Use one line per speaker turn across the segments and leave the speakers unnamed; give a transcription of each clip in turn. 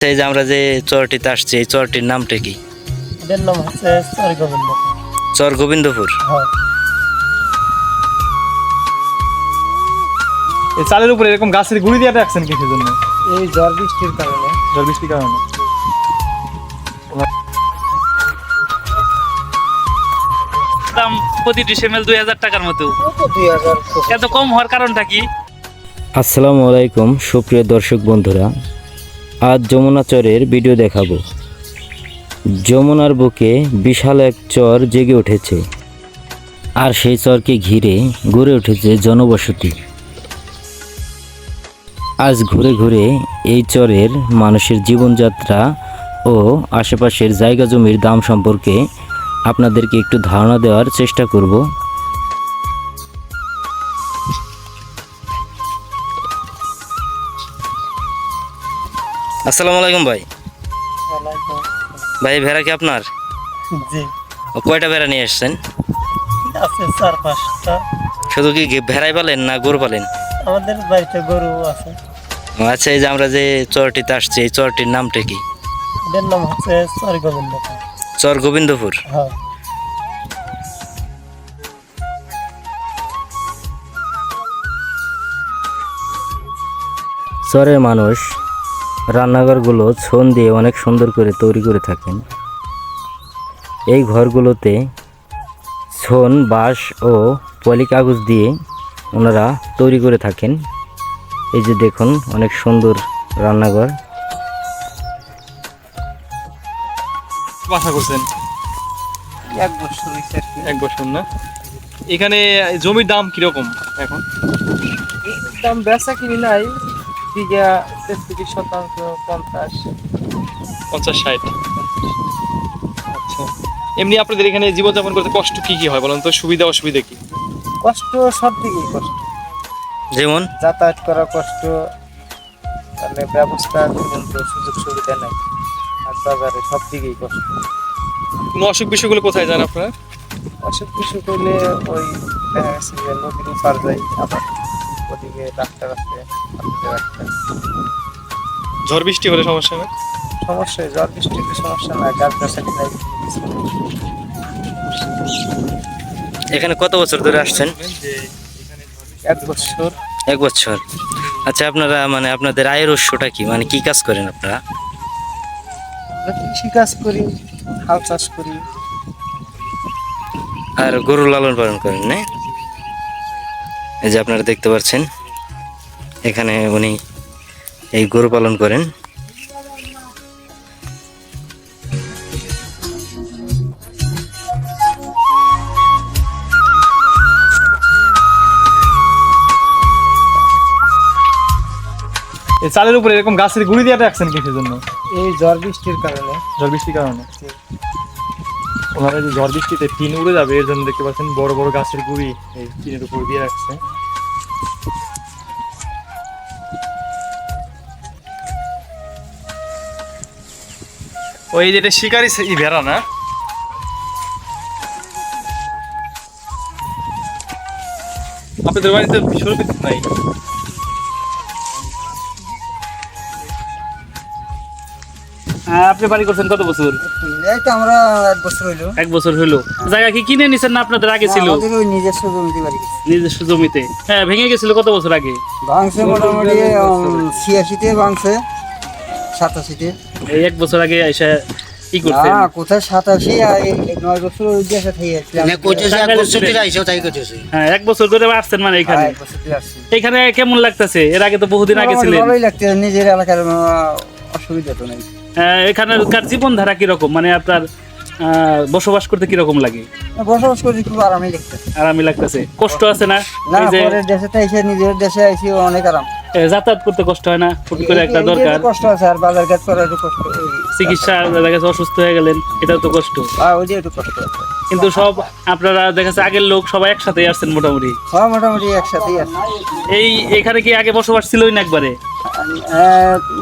এই যে আমরা যে চরটিতে আসছি এই চরটির নামটা কি?
এদের নাম হচ্ছে চর গোবিন্দ
চর গোবিন্দপুর?
হ্যাঁ।
এই চালের উপরে এরকম গাছের গুড়ি দিয়ে রাখছেন কিসের জন্য
এই ঝড় বৃষ্টির কারণে।
জল বৃষ্টির কারণে।
দাম প্রতি ডিসেমেল দুই হাজার টাকার মতো। এত কম হওয়ার কারণটা কি?
আসসালামু আলাইকুম সুপ্রিয় দর্শক বন্ধুরা। আজ যমুনা চরের ভিডিও দেখাবো। যমুনার বুকে বিশাল এক চর জেগে উঠেছে। আর সেই চরকে ঘিরে গড়ে উঠেছে জনবসতি। আজ ঘুরে ঘুরে এই চরের মানুষের জীবনযাত্রা ও আশেপাশের জায়গা জমির দাম সম্পর্কে আপনাদেরকে একটু ধারণা দেওয়ার চেষ্টা করব। আসসালামু আলাইকুম ভাই। ভাই ভেড়া কি আপনার?
জি।
কয়টা ভেড়া নিয়ে এসছেন?
আছে চার পাঁচটা।
শুধু কি ভেড়াই পালেন না গরু পালেন?
আমাদের বাড়িতে গরু আছে।
আচ্ছা এই যে আমরা যে চরটিতে আসছি এই চরটির নামটা কি?
নাম হচ্ছে চর গোবিন্দ
চর গোবিন্দপুর
হ্যাঁ।
চরের মানুষ। রান্নাঘরগুলো ছন দিয়ে অনেক সুন্দর করে তৈরি করে থাকেন। এই ঘরগুলোতে ছন বাঁশ ও পলি কাগজ দিয়ে ওনারা তৈরি করে থাকেন। এই যে দেখুন অনেক সুন্দর রান্নাঘর।
বাসা করছেন?
এক বছর
এক বছর না? এখানে জমির দাম কীরকম এখন?
দাম বেচা কিনি নাই বিঘা তেত্রিশ শতাংশ পঞ্চাশ।
পঞ্চাশ ষাট। আচ্ছা। এমনি আপনাদের এখানে জীবনযাপন করতে কষ্ট কি কি হয় বলেন তো? সুবিধা অসুবিধা কি?
কষ্ট সব দিকেই কষ্ট।
যেমন?
যাতায়াত করা কষ্ট তাহলে ব্যবস্থা সুযোগ সুবিধা নাই আর বাজারে সব দিকেই কষ্ট।
কোনো অসুখ বিসুখগুলো কোথায় যান আপনারা?
অসুখ বিসুখ হইলে ওই দেখা গেছে যে নদীর উপার যাই আবার ওদিকে ডাক্তার আছে ডাক্তার
ঝড় বৃষ্টি হলে সমস্যা না?
সমস্যা জ্বর বৃষ্টিতে সমস্যা না গাছ গাছালি নাই।
এখানে কত বছর ধরে আসছেন?
এক বছর।
এক বছর। আচ্ছা আপনারা মানে আপনাদের আয়ের উৎসটা কি? মানে কি কাজ করেন আপনারা?
কৃষি কাজ করি হাল চাষ করি।
আর গরু লালন পালন করেন না? এই যে আপনারা দেখতে পাচ্ছেন এখানে উনি এই গরু পালন করেন।
এই চালের উপরে এরকম গাছের গুড়ি দিয়ে রাখছেন কিসের জন্য
এই জ্বর বৃষ্টির কারণে।
ঝড় বৃষ্টির কারণে। ওনারা যে ঝড় বৃষ্টিতে টিন উড়ে যাবে, এর জন্য দেখতে পাচ্ছেন বড় বড় গাছের গুড়ি এই টিনের উপর দিয়ে রাখছে। ওই যেটা শিকারি ই ভেড়া না? আপনাদের বাড়িতে সৌর নাই?
আপনি বাড়ি করছেন কত বছর?
এই তো আমরা এক বছর হইল।
এক বছর হইল। জায়গা কি কিনে নিছেন না আপনাদের আগে ছিল?
আমাদের ওই নিজস্ব জমিতে বাড়ি
নিজস্ব জমিতে। হ্যাঁ ভেঙে গেছিল কত বছর আগে?
ভাঙছে মোটামুটি ছিয়াশিতে ভাঙছে সাতাশিতে।
এই এক বছর আগে এসে কি করছেন?
কোথায় সাতাশি আর এই নয় বছর ওই দেশে থেকে আসছিলাম
হ্যাঁ এক বছর ধরে আসছেন মানে এখানে।
হ্যাঁ, এক বছর থেকে আসছি।
এখানে কেমন লাগতেছে? এর আগে তো বহুদিন আগে ছিলেন।
ভালোই লাগছে নিজের এলাকার আহ, অসুবিধা তো নেই।
হ্যাঁ, এখানকার জীবনধারা কীরকম? মানে আপনার বসবাস করতে কীরকম লাগে?
বসবাস করি খুব আরামই লাগছে।
আরামই লাগতেছে। কষ্ট আছে না? এই যে
পরের দেশে এসে নিজের দেশে এসে অনেক আরাম।
যাতায়াত করতে কষ্ট হয় না? হুট করে একটা দরকার।
কষ্ট আছে আর বাজার ঘাট করা একটু কষ্ট
চিকিৎসা দেখা গেছে অসুস্থ হয়ে গেলেন এটাও তো কষ্ট।
হ্যাঁ ওই যে একটু কষ্ট আছে।
কিন্তু সব আপনারা দেখা যাচ্ছে আগের লোক সবাই একসাথে আসছেন মোটামুটি?
হ্যাঁ মোটামুটি একসাথেই আছে।
এই এখানে কি আগে বসবাস ছিলই না একবারে?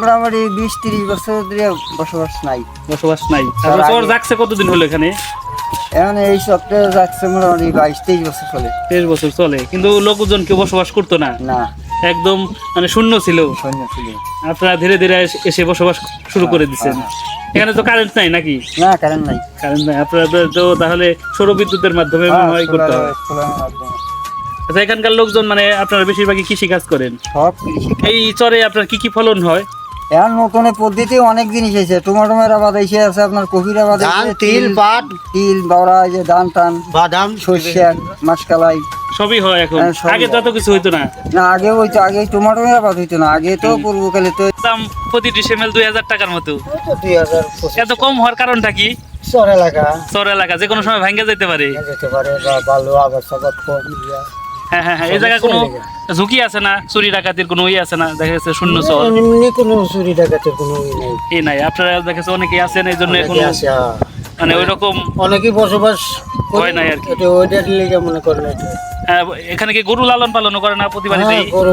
মোটামুটি বিশ তিরিশ বছর ধরে বসবাস নাই।
বসবাস নাই। চর যাচ্ছে কতদিন হলো এখানে?
এখন এই যাচ্ছে মোটামুটি বাইশ তেইশ বছর চলে।
তেইশ বছর চলে কিন্তু লোকজন কেউ বসবাস করতো না?
না।
একদম মানে শূন্য ছিল।
সৈন্য ছিল।
আপনারা ধীরে ধীরে এসে বসবাস শুরু করে দিচ্ছেন। এখানে তো কারেন্ট নাই নাকি?
না কারেন্ট নাই।
কারেন্ট নাই। আপনাদের তো তাহলে সৌর বিদ্যুতের মাধ্যমে
হ্যাঁ,
মনে হয় করতে হবে।
মাধ্যমে।
আচ্ছা এখানকার লোকজন মানে আপনারা বেশিরভাগই কৃষি কাজ করেন?
সব কৃষি
এই চরে আপনার কি কি ফলন হয়?
এখন নতুন পদ্ধতি অনেক জিনিস টমেটোমের আবাদ এসে আছে আপনার কফির আবাদ
ধান, তিল, পাট।
তিল যে ধান টান
বাদাম
সর্ষে মাসকালাই।
সবই হয় এখন?
হ্যাঁ,
আগে তো। এত কিছু হইতো না।
না আগে ওই তো আগে টমেটোমের আবাদ হইতো না আগে তো পূর্বকালে তো
দাম প্রতি ডিসেমেল দুই হাজার টাকার মতো।
দুই হাজার পঁচিশ।
এত কম হওয়ার কারণটা কি?
চর এলাকা।
চর এলাকা যে কোনো সময় ভাঙ্গে যেতে পারে।
যেতে পারে বা বালু আবার সাবাদ কম
হ্যাঁ হ্যাঁ হ্যাঁ এই জায়গায় কোনো ঝুঁকি আছে না? চুরি ডাকাতির কোনো ইয়ে আছে না? দেখা যাচ্ছে শূন্য চর
এমনি কোনো চুরি ডাকাতের কোনো ই নেই।
এই নাই। আপনারা দেখা যাচ্ছে অনেকেই আছেন এই জন্য
হ্যাঁ।
মানে ওই রকম
অনেকেই বসবাস
হয় নাই আর কি।
এটা ওইটার লিগে মনে করেন
এখানে কি গরু লালন পালন করে না প্রতি
গরু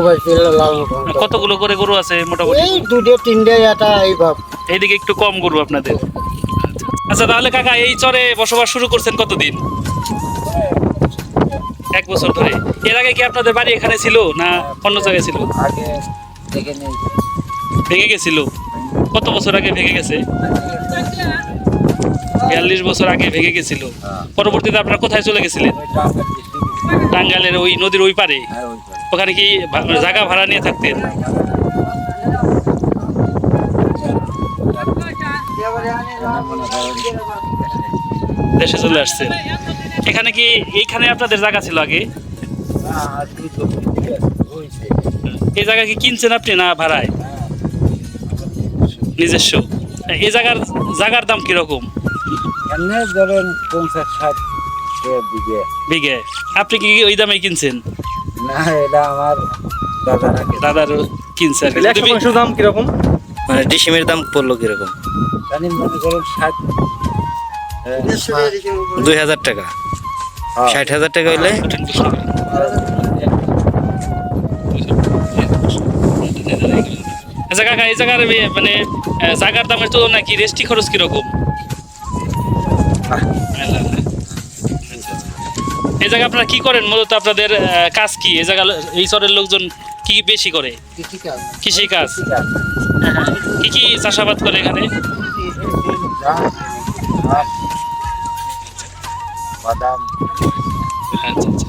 লালন
কতগুলো করে গরু আছে মোটামুটি?
এই দুটো তিনটে এটা এই ভাব।
এইদিকে একটু কম গরু আপনাদের। আচ্ছা তাহলে কাকা এই চরে বসবাস শুরু করছেন কতদিন? এক বছর ধরে। এর আগে কি আপনাদের বাড়ি এখানে ছিল না অন্য জায়গায় ছিল?
আগে
ভেঙে গেছিল। কত বছর আগে ভেঙে গেছে? বিয়াল্লিশ বছর আগে ভেঙে গেছিল। পরবর্তীতে আপনারা কোথায় চলে গেছিলেন? টাঙ্গালের ওই নদীর ওই পারে? ওখানে কি ভা- জায়গা ভাড়া নিয়ে থাকতেন? দেশে চলে আসছেন। এখানে কি এইখানে আপনাদের জায়গা ছিল আগে? এই জায়গা কি কিনছেন আপনি না ভাড়ায়? নিজস্ব? এই জায়গার জায়গার দাম কীরকম?
এমনি ধরেন পঞ্চাশ ষাট
বিঘে। আপনি কি ওই দামে কিনছেন?
না এটা আমার দাদা
দাদার কিনছে আর কি।
দাম কীরকম?
মানে ডিসিমের দাম পড়ল কীরকম?
জানি মনে করুন ষাট
দুই হাজার টাকা।
হ্যাঁ।
ষাট হাজার টাকা হইলে?
আচ্ছা কাকা এই জায়গার মানে জায়গার দামের তুলনায় কি রেস্টি খরচ কীরকম? এই জায়গা আপনারা কি করেন? মূলত আপনাদের কাজ কি? এই জায়গা এই চরের লোকজন কি কি বেশি করে?
কৃষিকাজ।
কৃষি কাজ কি কি চাষাবাদ করে এখানে?
বাদাম।
আচ্ছা আচ্ছা।